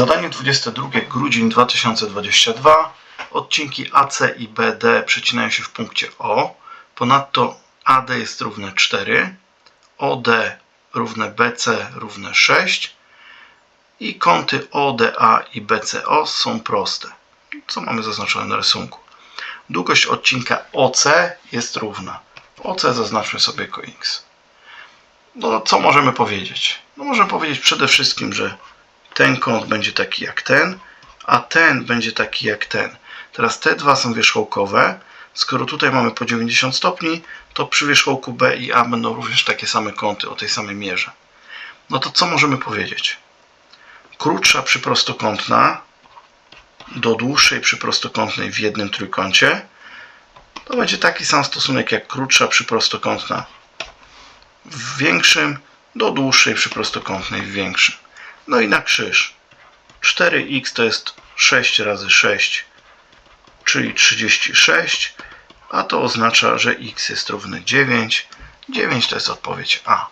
Zadanie 22 grudzień 2022. Odcinki AC i BD przecinają się w punkcie O. Ponadto AD jest równe 4, OD równe BC równe 6 i kąty ODA i BCO są proste. Co mamy zaznaczone na rysunku? Długość odcinka OC jest równa. OC zaznaczmy sobie jako x. No, co możemy powiedzieć? No, możemy powiedzieć przede wszystkim, że ten kąt będzie taki jak ten, a ten będzie taki jak ten. Teraz te dwa są wierzchołkowe. Skoro tutaj mamy po 90 stopni, to przy wierzchołku B i A będą również takie same kąty o tej samej mierze. No to co możemy powiedzieć? Krótsza przyprostokątna do dłuższej przyprostokątnej w jednym trójkącie to będzie taki sam stosunek jak krótsza przyprostokątna w większym do dłuższej przyprostokątnej w większym. No i na krzyż. 4x to jest 6 razy 6, czyli 36, a to oznacza, że x jest równy 9. 9 to jest odpowiedź A.